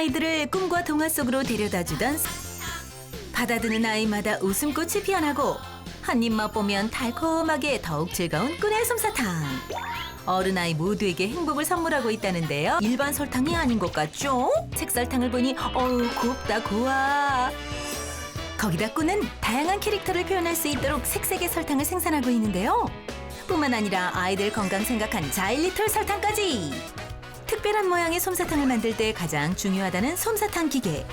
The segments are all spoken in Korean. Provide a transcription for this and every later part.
아이들을 꿈과 동화 속으로 데려다주던 받아드는 아이마다 웃음꽃이 피어나고 한입 맛보면 달콤하게 더욱 즐거운 꾼의 솜사탕. 어른 아이 모두에게 행복을 선물하고 있다는데요. 일반 설탕이 아닌 것 같죠? 색설탕을 보니 어우 곱다 고와. 거기다 꾼은 다양한 캐릭터를 표현할 수 있도록 색색의 설탕을 생산하고 있는데요. 뿐만 아니라 아이들 건강 생각한 자일리톨 설탕까지. 특별한 모양의 솜사탕을 만들 때 가장 중요하다는 솜사탕 기계.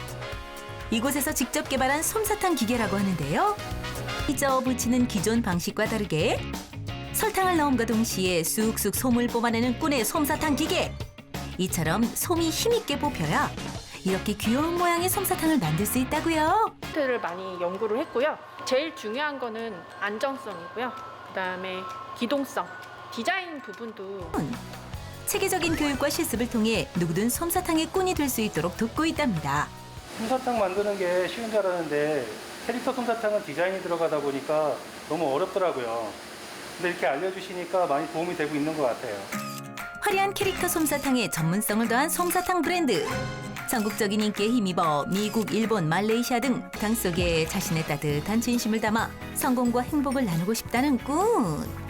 이곳에서 직접 개발한 솜사탕 기계라고 하는데요. 휘저 붙이는 기존 방식과 다르게 설탕을 넣음과 동시에 쑥쑥 솜을 뽑아내는 꾼의 솜사탕 기계. 이처럼 솜이 힘있게 뽑혀야 이렇게 귀여운 모양의 솜사탕을 만들 수 있다고요. 를 많이 연구를 했고요. 제일 중요한 거는 안정성이고요. 그다음에 기동성, 디자인 부분도 체계적인 교육과 실습을 통해 누구든 솜사탕의 꾼이 될 수 있도록 돕고 있답니다. 솜사탕 만드는 게 쉬운 줄 알았는데 캐릭터 솜사탕은 디자인이 들어가다 보니까 너무 어렵더라고요. 근데 이렇게 알려주시니까 많이 도움이 되고 있는 것 같아요. 화려한 캐릭터 솜사탕에 전문성을 더한 솜사탕 브랜드. 전국적인 인기에 힘입어 미국, 일본, 말레이시아 등당 속에 자신의 따뜻한 진심을 담아 성공과 행복을 나누고 싶다는 꾼.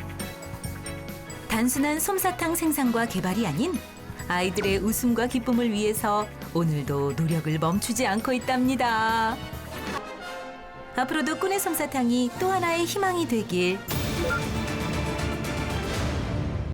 단순한 솜사탕 생산과 개발이 아닌 아이들의 웃음과 기쁨을 위해서 오늘도 노력을 멈추지 않고 있답니다. 앞으로도 꾼의 솜사탕이 또 하나의 희망이 되길